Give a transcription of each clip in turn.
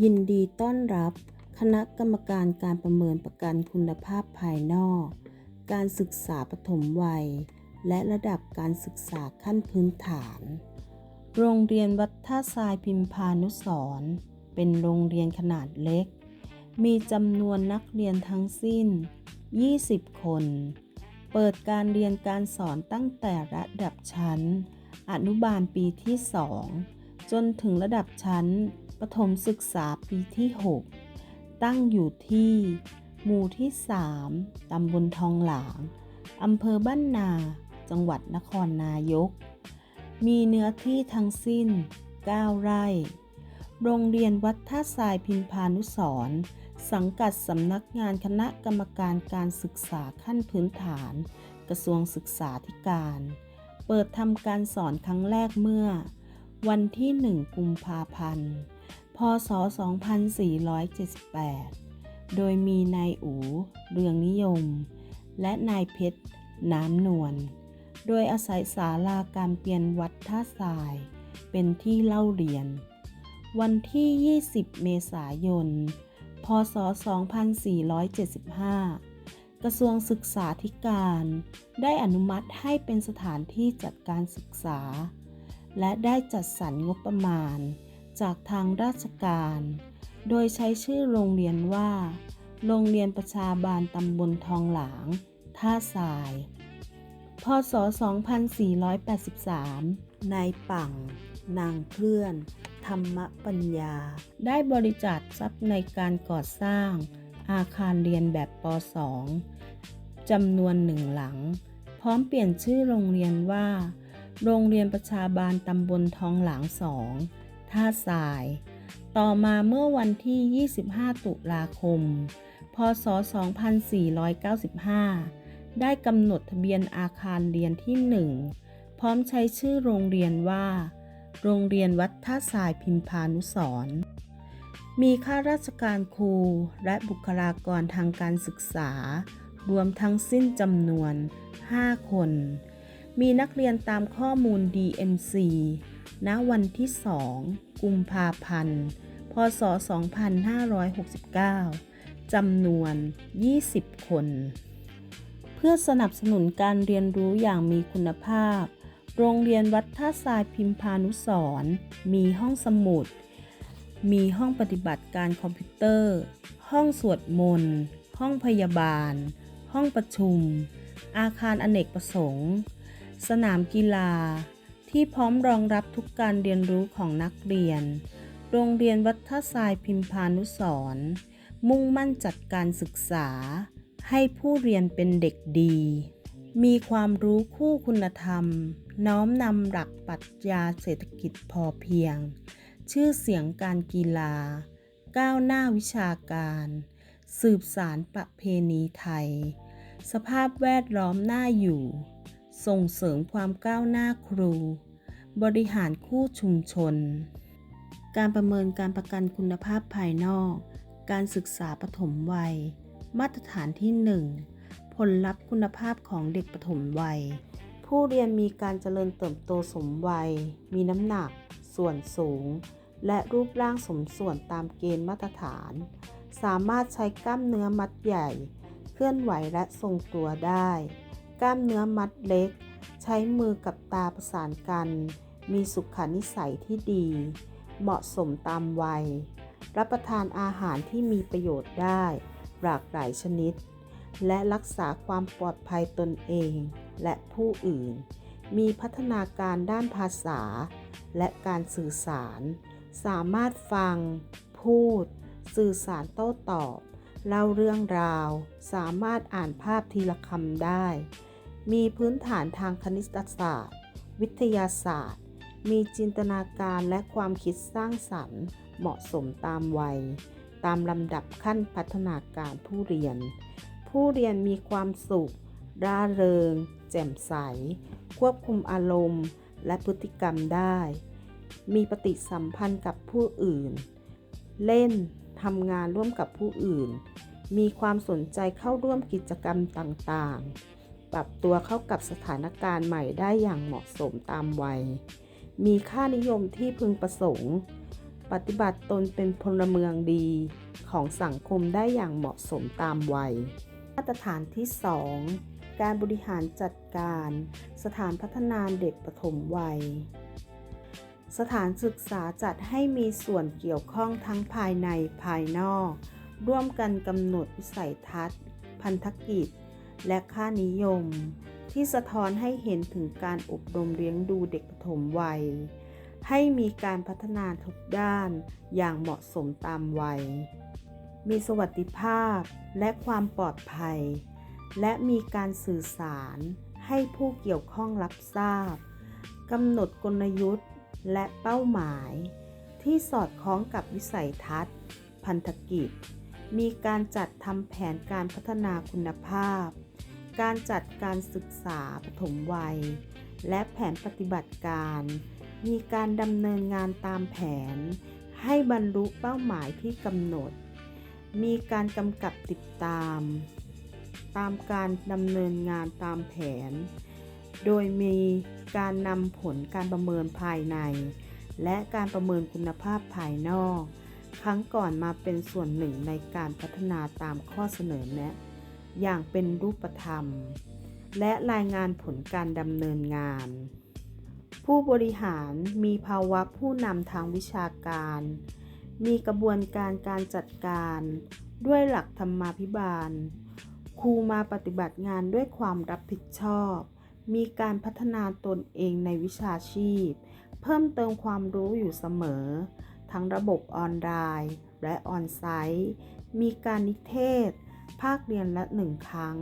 ยินดีต้อนรับ คณะกรรมการการประเมินประกันคุณภาพภายนอก การศึกษาปฐมวัย และระดับการศึกษาขั้นพื้นฐาน โรงเรียนวัดท่าทรายพิมพานุสรเป็นโรงเรียนขนาดเล็ก มีจำนวนนักเรียนทั้งสิ้น 20 คน เปิดการเรียนการสอนตั้งแต่ระดับชั้น อนุบาลปีที่ 2 จนถึงระดับชั้น ประถมศึกษาปีที่ 6 ตั้งอยู่ที่ หมู่ที่ 3 ตำบลทองหลาง อำเภอบ้านนา จังหวัดนครนายก มีเนื้อที่ทั้งสิ้น 9 ไร่ โรงเรียนวัดท่าทรายพิมพานุสรสังกัดสำนักงานคณะกรรมการการศึกษาขั้นพื้นฐาน กระทรวงศึกษาธิการ เปิดทำการสอนครั้งแรกเมื่อวันที่ 1 กุมภาพันธ์ พศ 2478 โดยมีนายอูเรืองนิยม และนายเพชร น้ำนวล โดยอาศัยศาลาการเปลี่ยนวัดท่าทราย เป็นที่เล่าเรียน วันที่ 20 เมษายน พศ 2475 กระทรวงศึกษาธิการ ได้อนุมัติให้เป็นสถานที่จัดการศึกษา และได้จัดสรรงบประมาณ จากทางราชการ โดยใช้ชื่อโรงเรียนว่า โรงเรียนประชาบาลตำบลทองหลาง ท่าทราย พศ 2483 นายปัง นางเคลื่อน ธรรมปัญญา ได้บริจาคทรัพย์ในการก่อสร้าง อาคารเรียนแบบป .2 จำนวนหนึ่งหลัง พร้อมเปลี่ยนชื่อโรงเรียนว่า โรงเรียนประชาบาลตำบลทองหลางสอง ท่าทราย ต่อมาเมื่อวันที่ 25 ตุลาคม พศ 2495 ได้กำหนดทะเบียนอาคารเรียนที่ 1 พร้อมใช้ชื่อโรงเรียนว่า โรงเรียนวัดท่าทรายพิมพานุสร์มีข้าราชการครูและบุคลากรทางการศึกษา รวมทั้งสิ้นจำนวน 5 คน มีนักเรียนตามข้อมูล DMC ณวันที่ 2 กุมภาพันธ์ พศ 2569 จำนวน 20 คน เพื่อสนับสนุนการเรียนรู้อย่างมีคุณภาพ โรงเรียนวัดท่าทรายพิมพานุสรมีห้องสมุด มีห้องปฏิบัติการคอมพิวเตอร์ ห้องสวดมนต์ ห้องพยาบาล ห้องประชุม อาคารอเนกประสงค์ สนามกีฬา ที่พร้อมรองรับทุกการเรียนรู้ของนักเรียน โรงเรียนวัดท่าทรายพิมพานุสร์มุ่งมั่นจัดการศึกษา ให้ผู้เรียนเป็นเด็กดี มีความรู้คู่คุณธรรม น้อมนำหลักปรัชญาเศรษฐกิจพอเพียง ชื่อเสียงการกีฬา ก้าวหน้าวิชาการ สืบสารประเพณีไทย สภาพแวดล้อมน่าอยู่ ส่งเสริมความก้าวหน้าครู บริหารคู่ชุมชน การประเมินการประกันคุณภาพภายนอก การศึกษาปฐมวัย มาตรฐานที่ 1 ผลลัพธ์คุณภาพของเด็กปฐมวัย ผู้เรียนมีการเจริญเติบโตสมวัย มีน้ำหนัก ส่วนสูง และรูปร่างสมส่วนตามเกณฑ์มาตรฐาน สามารถใช้กล้ามเนื้อมัดใหญ่ เคลื่อนไหวและทรงตัวได้ กล้ามเนื้อมัดเล็ก ใช้มือกับตาประสานกัน มีสุขนิสัยที่ดี เหมาะสมตามวัย รับประทานอาหารที่มีประโยชน์ได้ หลากหลายชนิด และรักษาความปลอดภัยตนเองและผู้อื่น มีพัฒนาการด้านภาษา และการสื่อสาร สามารถฟัง พูด สื่อสารโต้ตอบเล่าเรื่องราว สามารถอ่านภาพทีละคำได้ มีพื้นฐานทางคณิตศาสตร์ วิทยาศาสตร์ มีจินตนาการและความคิดสร้างสรรค์ เหมาะสมตามวัย ตามลำดับขั้นพัฒนาการผู้เรียน ผู้เรียนมีความสุข ร่าเริง แจ่มใส ควบคุมอารมณ์ และพฤติกรรมได้ มีปฏิสัมพันธ์กับผู้อื่น เล่นทำงานร่วมกับผู้อื่น มีความสนใจเข้าร่วมกิจกรรมต่างๆ ปรับตัวเข้ากับสถานการณ์ใหม่ได้อย่างเหมาะสมตามวัย มีค่านิยมที่พึงประสงค์ ปฏิบัติตนเป็นพลเมืองดีของสังคมได้อย่างเหมาะสมตามวัย มาตรฐานที่ 2 การบริหารจัดการ สถานพัฒนาเด็กปฐมวัย สถานศึกษาจัดให้มีส่วนเกี่ยวข้องทั้งภายในภายนอก ร่วมกันกำหนดวิสัยทัศน์ พันธกิจ และค่านิยม ที่สะท้อนให้เห็นถึงการอบรมเลี้ยงดูเด็กปฐมวัย ให้มีการพัฒนาทุกด้านอย่างเหมาะสมตามวัย มีสวัสดิภาพและความปลอดภัย และมีการสื่อสารให้ผู้เกี่ยวข้องรับทราบกำหนดกลยุทธ์และเป้าหมาย ที่สอดคล้องกับวิสัยทัศน์ พันธกิจ มีการจัดทำแผนการพัฒนาคุณภาพ การจัดการศึกษาปฐมวัย และแผนปฏิบัติการ มีการดำเนินงานตามแผน ให้บรรลุเป้าหมายที่กำหนด มีการกำกับติดตาม ตามการดำเนินงานตามแผน โดยมีการนำผลการประเมินภายใน และการประเมินคุณภาพภายนอก ครั้งก่อนมาเป็นส่วนหนึ่งในการพัฒนาตามข้อเสนอแนะ อย่างเป็นรูปธรรม และรายงานผลการดำเนินงาน ผู้บริหารมีภาวะผู้นำทางวิชาการ มีกระบวนการการจัดการ ด้วยหลักธรรมาภิบาล ครูมาปฏิบัติงานด้วยความรับผิดชอบ มีการพัฒนาตนเองในวิชาชีพ เพิ่มเติมความรู้อยู่เสมอ ทั้งระบบออนไลน์และออนไซต์ มีการนิเทศ ภาคเรียนละหนึ่งครั้ง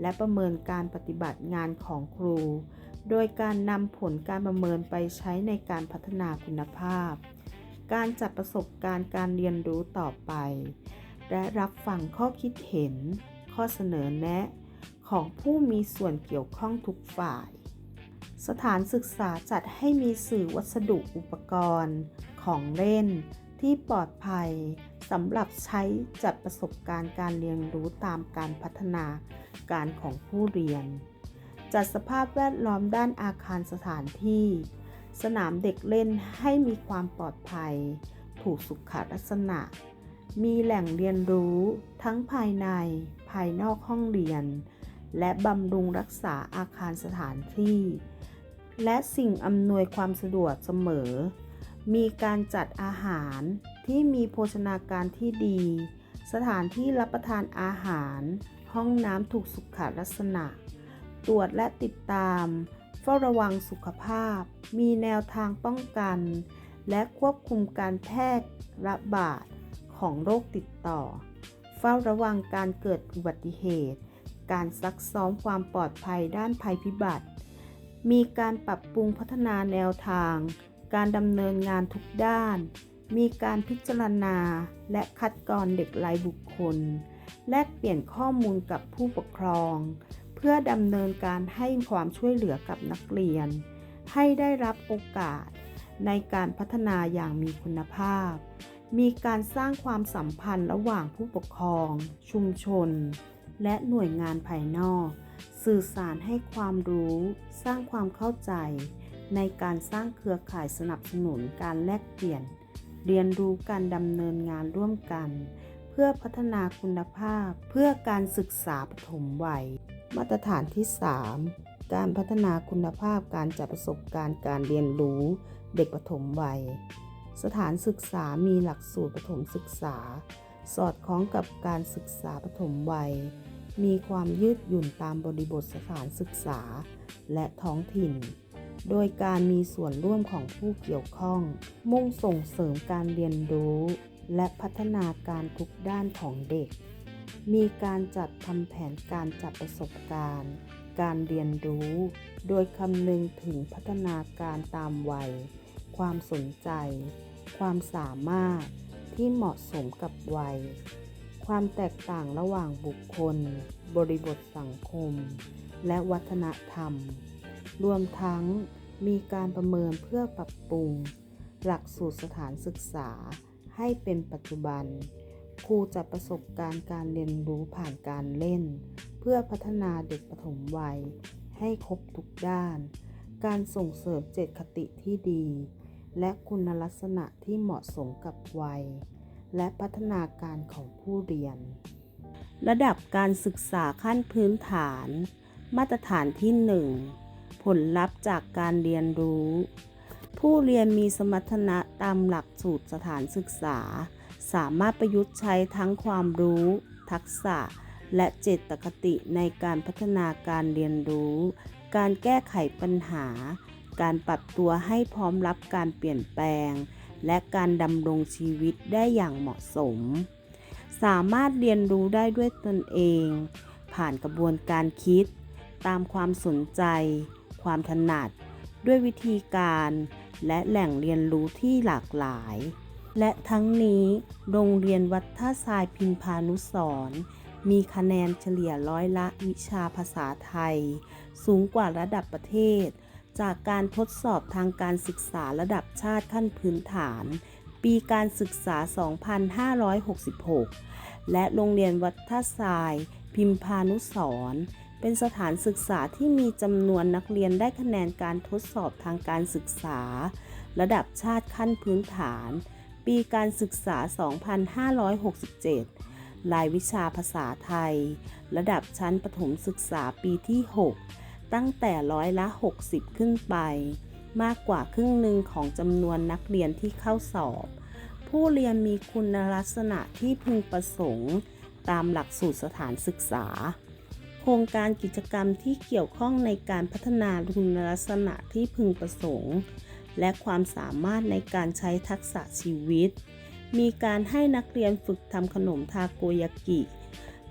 และประเมินการปฏิบัติงานของครู โดยการนำผลการประเมินไปใช้ในการพัฒนาคุณภาพ การจัดประสบการณ์การเรียนรู้ต่อไป และรับฟังข้อคิดเห็น ข้อเสนอแนะของผู้มีส่วนเกี่ยวข้องทุกฝ่าย สถานศึกษาจัดให้มีสื่อวัสดุอุปกรณ์ ของเล่น ที่ปลอดภัยสำหรับใช้จัดประสบการณ์การเรียนรู้ตามการพัฒนาการของผู้เรียน จัดสภาพแวดล้อมด้านอาคารสถานที่ สนามเด็กเล่นให้มีความปลอดภัย ถูกสุขลักษณะ มีแหล่งเรียนรู้ทั้งภายในภายนอกห้องเรียน และบำรุงรักษาอาคารสถานที่ และสิ่งอำนวยความสะดวกเสมอ มีการจัดอาหารที่มีโภชนาการที่ดี สถานที่รับประทานอาหาร ห้องน้ำถูกสุขลักษณะ ตรวจและติดตาม เฝ้าระวังสุขภาพ มีแนวทางป้องกัน และควบคุมการแพร่ระบาดของโรคติดต่อ เฝ้าระวังการเกิดอุบัติเหตุ การซักซ้อมความปลอดภัยด้านภัยพิบัติ มีการปรับปรุงพัฒนาแนวทาง การดำเนินงานทุกด้าน มีการพิจารณาและคัดกรองเด็กรายบุคคล แลกเปลี่ยนข้อมูลกับผู้ปกครอง เพื่อดำเนินการให้ความช่วยเหลือกับนักเรียน ให้ได้รับโอกาสในการพัฒนาอย่างมีคุณภาพ มีการสร้างความสัมพันธ์ระหว่างผู้ปกครอง ชุมชน และหน่วยงานภายนอก สื่อสารให้ความรู้ สร้างความเข้าใจ ในการสร้างเครือข่ายสนับสนุนการแลกเปลี่ยน เรียนรู้การดำเนินงานร่วมกัน เพื่อพัฒนาคุณภาพ เพื่อการศึกษาปฐมวัย มาตรฐานที่ 3 การพัฒนาคุณภาพการจัดประสบการณ์การเรียนรู้เด็กปฐมวัย สถานศึกษามีหลักสูตรปฐมศึกษา สอดคล้องกับการศึกษาปฐมวัย มีความยืดหยุ่นตามบริบทสถานศึกษาและท้องถิ่น โดยการมีส่วนร่วมของผู้เกี่ยวข้อง มุ่งส่งเสริมการเรียนรู้ และพัฒนาการทุกด้านของเด็ก มีการจัดทำแผนการจัดประสบการณ์ การเรียนรู้ โดยคำนึงถึงพัฒนาการตามวัย ความสนใจ ความสามารถที่เหมาะสมกับวัย ความแตกต่างระหว่างบุคคล บริบทสังคม และวัฒนธรรม รวมทั้งมีการประเมินเพื่อปรับปรุง หลักสูตรสถานศึกษาให้เป็นปัจจุบัน ครูจัดประสบการณ์การเรียนรู้ผ่านการเล่น เพื่อพัฒนาเด็กปฐมวัย ให้ครบทุกด้าน การส่งเสริมเจตคติที่ดี และคุณลักษณะที่เหมาะสมกับวัย และพัฒนาการของผู้เรียน ระดับการศึกษาขั้นพื้นฐาน มาตรฐานที่ 1 ผลลัพธ์จากการเรียนรู้ ผู้เรียนมีสมรรถนะตามหลักสูตรสถานศึกษา สามารถประยุกต์ใช้ทั้งความรู้ ทักษะ และเจตคติในการพัฒนาการเรียนรู้ การแก้ไขปัญหา การปรับตัวให้พร้อมรับการเปลี่ยนแปลง และการดำรงชีวิตได้อย่างเหมาะสม สามารถเรียนรู้ได้ด้วยตนเอง ผ่านกระบวนการคิดตามความสนใจ ความถนัด ด้วยวิธีการและแหล่งเรียนรู้ที่หลากหลาย และทั้งนี้โรงเรียนวัดท่าทรายพิมพานุสร์มีคะแนนเฉลี่ยร้อยละวิชาภาษาไทย สูงกว่าระดับประเทศ จากการทดสอบทางการศึกษาระดับชาติขั้นพื้นฐาน ปีการศึกษา 2566 และโรงเรียนวัดท่าทราย พิมพานุสร์ เป็นสถานศึกษาที่มีจำนวนนักเรียนได้คะแนนการทดสอบทางการศึกษา ระดับชาติขั้นพื้นฐาน ปีการศึกษา 2567 รายวิชาภาษาไทย ระดับชั้นประถมศึกษาปีที่ 6 ตั้งแต่ร้อยละ 60 ขึ้นไป มากกว่าครึ่งหนึ่งของจำนวนนักเรียนที่เข้าสอบ ผู้เรียนมีคุณลักษณะที่พึงประสงค์ ตามหลักสูตรสถานศึกษา ครงการกิจกรรมที่เกี่ยวข้องในการพัฒนาคุณลักษณะที่พึงประสงค์ และความสามารถในการใช้ทักษะชีวิต มีการให้นักเรียนฝึกทำขนมทาโกยากิ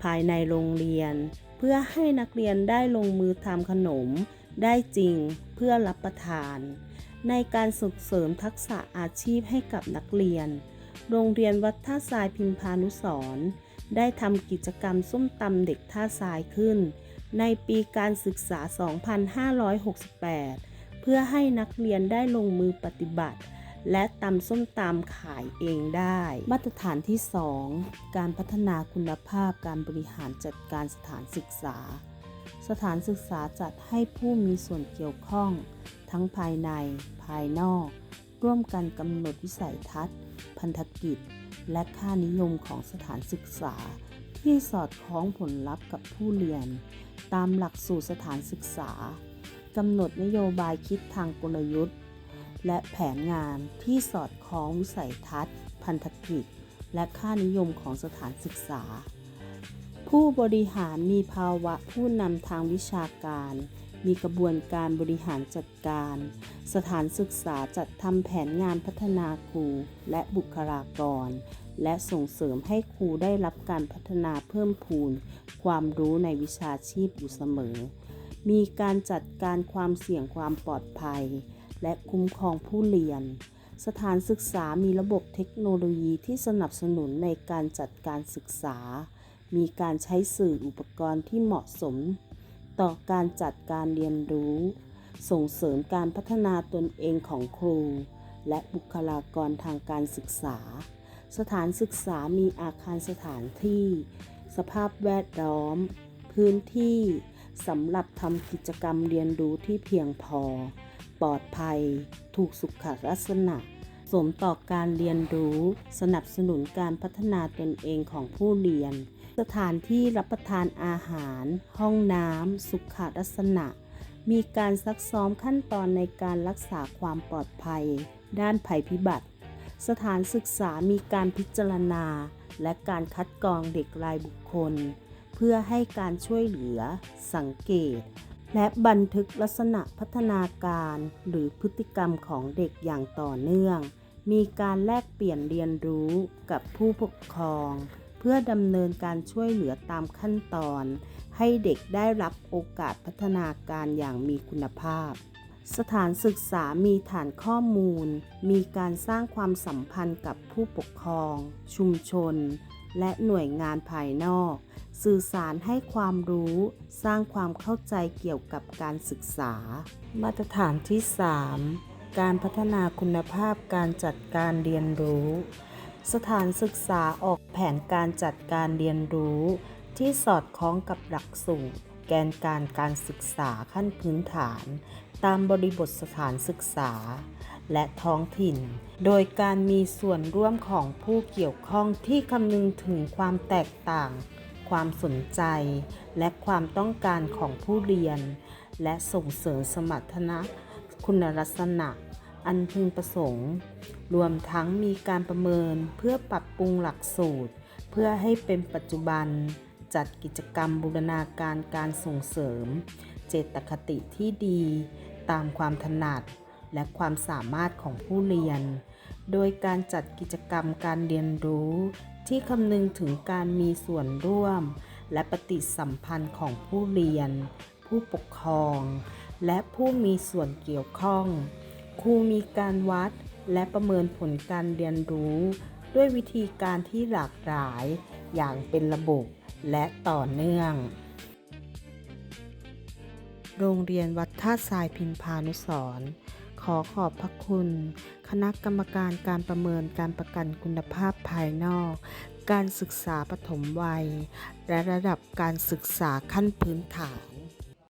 ภายในโรงเรียน เพื่อให้นักเรียนได้ลงมือทำขนม ได้จริงเพื่อรับประทาน ในการส่งเสริมทักษะอาชีพให้กับนักเรียน โรงเรียนวัดท่าทรายพิมพานุสรณ์ ได้ทำกิจกรรมส้มตำเด็กท่าทรายขึ้น ในปีการศึกษา 2568 เพื่อให้นักเรียนได้ลงมือปฏิบัติ และตำส้มตำขายเองได้ มาตรฐานที่ 2 การพัฒนาคุณภาพการบริหารจัดการสถานศึกษา สถานศึกษาจัดให้ผู้มีส่วนเกี่ยวข้อง ทั้งภายใน ภายนอก ร่วมกันกำหนดวิสัยทัศน์ พันธกิจ และค่านิยมของสถานศึกษา ที่สอดคล้องผลลัพธ์กับผู้เรียน ตามหลักสูตรสถานศึกษากำหนดนโยบายคิดทางกลยุทธ์ และแผนงานที่สอดคล้องวิสัยทัศน์ พันธกิจ และค่านิยมของสถานศึกษา ผู้บริหารมีภาวะผู้นำทางวิชาการ มีกระบวนการบริหารจัดการ สถานศึกษาจัดทำแผนงานพัฒนาครูและบุคลากร และส่งเสริมให้ครูได้รับการพัฒนาเพิ่มพูน ความรู้ในวิชาชีพอยู่เสมอ มีการจัดการความเสี่ยงความปลอดภัย และคุ้มครองผู้เรียน สถานศึกษามีระบบเทคโนโลยีที่สนับสนุนในการจัดการศึกษา มีการใช้สื่ออุปกรณ์ที่เหมาะสม ต่อการจัดการเรียนรู้ ส่งเสริมการพัฒนาตนเองของครู และบุคลากรทางการศึกษา สถานศึกษามีอาคารสถานที่ สภาพแวดล้อม พื้นที่สำหรับทำกิจกรรมเรียนรู้ที่เพียงพอ ปลอดภัย ถูกสุขลักษณะ สมต่อการเรียนรู้ สนับสนุนการพัฒนาตนเองของผู้เรียน สถานที่รับประทานอาหาร ห้องน้ำ สุขลักษณะ มีการซักซ้อมขั้นตอนในการรักษาความปลอดภัย ด้านภัยพิบัติ สถานศึกษามีการพิจารณา และการคัดกรองเด็กรายบุคคล เพื่อให้การช่วยเหลือ สังเกต และบันทึกลักษณะพัฒนาการ หรือพฤติกรรมของเด็กอย่างต่อเนื่อง มีการแลกเปลี่ยนเรียนรู้กับผู้ปกครอง เพื่อดำเนินการช่วยเหลือตามขั้นตอน ให้เด็กได้รับโอกาสพัฒนาการอย่างมีคุณภาพ สถานศึกษามีฐานข้อมูล มีการสร้างความสัมพันธ์กับผู้ปกครอง ชุมชน และหน่วยงานภายนอก สื่อสารให้ความรู้ สร้างความเข้าใจเกี่ยวกับการศึกษา มาตรฐานที่ 3 การพัฒนาคุณภาพการจัดการเรียนรู้ สถานศึกษาออกแผนการจัดการเรียนรู้ ที่สอดคล้องกับหลักสูตร แกนการการศึกษาขั้นพื้นฐาน ตามบริบทสถานศึกษา และท้องถิ่น โดยการมีส่วนร่วมของผู้เกี่ยวข้องที่คำนึงถึงความแตกต่าง ความสนใจ และความต้องการของผู้เรียน และส่งเสริมสมรรถนะ คุณลักษณะ อันพึงประสงค์ รวมทั้งมีการประเมินเพื่อปรับปรุงหลักสูตร เพื่อให้เป็นปัจจุบัน จัดกิจกรรมบูรณาการการส่งเสริม เจตคติที่ดี ตามความถนัดและความสามารถของผู้เรียน โดยการจัดกิจกรรมการเรียนรู้ ที่คำนึงถึงการมีส่วนร่วม และปฏิสัมพันธ์ของผู้เรียน ผู้ปกครอง และผู้มีส่วนเกี่ยวข้อง ครูมีการวัดและประเมินผลการเรียนรู้ ด้วยวิธีการที่หลากหลาย อย่างเป็นระบบและต่อเนื่อง โรงเรียนวัดท่าทรายพิมพานุสรขอขอบพระคุณ คณะกรรมการการประเมินการประกันคุณภาพภายนอก การศึกษาปฐมวัย และระดับการศึกษาขั้นพื้นฐาน